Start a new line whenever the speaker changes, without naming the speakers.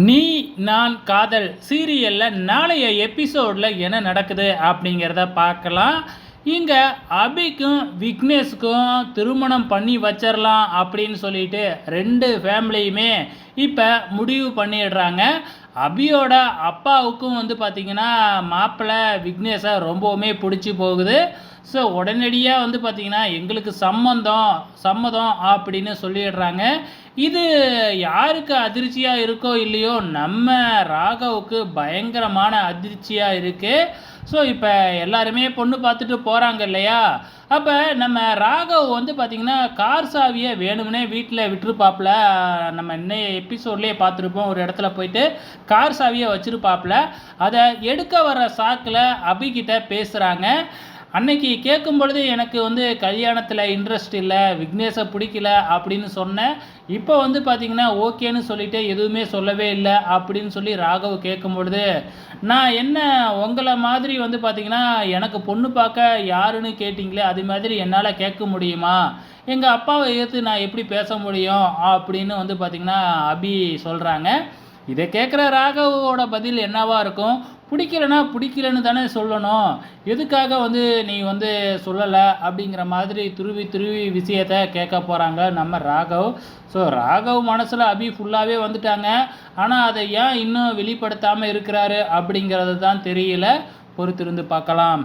நீ நான் காதல் சீரியலில் நாளைய எபிசோடில் என்ன நடக்குது அப்படிங்கிறத பார்க்கலாம். இங்கே அபிக்கும் விக்னேஷுக்கும் திருமணம் பண்ணி வச்சிடலாம் அப்படின்னு சொல்லிட்டு ரெண்டு ஃபேமிலியுமே இப்போ முடிவு பண்ணிடுறாங்க. அபியோட அப்பாவுக்கும் வந்து பார்த்திங்கன்னா மாப்பிள்ளை விக்னேஷை ரொம்பவுமே பிடிச்சி போகுது. ஸோ உடனடியாக வந்து பார்த்திங்கன்னா எங்களுக்கு சம்மந்தம் சம்மதம் அப்படின்னு சொல்லிடுறாங்க. இது யாருக்கு அதிர்ச்சியாக இருக்கோ இல்லையோ நம்ம ராகவுக்கு பயங்கரமான அதிர்ச்சியாக இருக்குது ஸோ இப்போ எல்லாருமே பொண்ணு பார்த்துட்டு போகிறாங்க இல்லையா? அப்போ நம்ம ராகவ் வந்து பார்த்திங்கன்னா கார் சாவியை வேணும்னே வீட்டில் விட்டுருப்பாப்புல நம்ம இன்னைய எபிசோட்லேயே பார்த்துருப்போம் ஒரு இடத்துல போயிட்டு கார் சாவியை வச்சுருப்பாப்புல அதை எடுக்க வர சாக்கில் அபிகிட்ட பேசுகிறாங்க அன்னைக்கு கேட்கும் பொழுது எனக்கு வந்து கல்யாணத்தில் இன்ட்ரெஸ்ட் இல்லை விக்னேஷை பிடிக்கல அப்படின்னு சொன்னேன். இப்போ வந்து பார்த்தீங்கன்னா ஓகேன்னு சொல்லிட்டு எதுவுமே சொல்லவே இல்லை அப்படின்னு சொல்லி ராகவ் கேட்கும் பொழுது நான் என்ன உங்களை மாதிரி வந்து பார்த்தீங்கன்னா எனக்கு பொண்ணு பார்க்க யாருன்னு கேட்டிங்களே அது மாதிரி என்னால் கேட்க முடியுமா? எங்கள் அப்பாவை எடுத்து நான் எப்படி பேச முடியும்? அப்படின்னு வந்து பார்த்திங்கன்னா அபி சொல்கிறாங்க இதை கேட்குற ராகவோட பதில் என்னவா இருக்கும்? பிடிக்கலனா பிடிக்கலன்னு தானே சொல்லணும். எதுக்காக வந்து நீ வந்து சொல்லலை அப்படிங்கிற மாதிரி துருவி துருவி விஷயத்த கேட்க போகிறாங்க நம்ம ராகவ். ஸோ ராகவ் மனசில் அபி ஃபுல்லாகவே வந்துட்டாங்க. ஆனால் அதை ஏன் இன்னும் வெளிப்படுத்தாமல் இருக்கிறாரு அப்படிங்கிறது தான் தெரியல. பொறுத்திருந்து பார்க்கலாம்.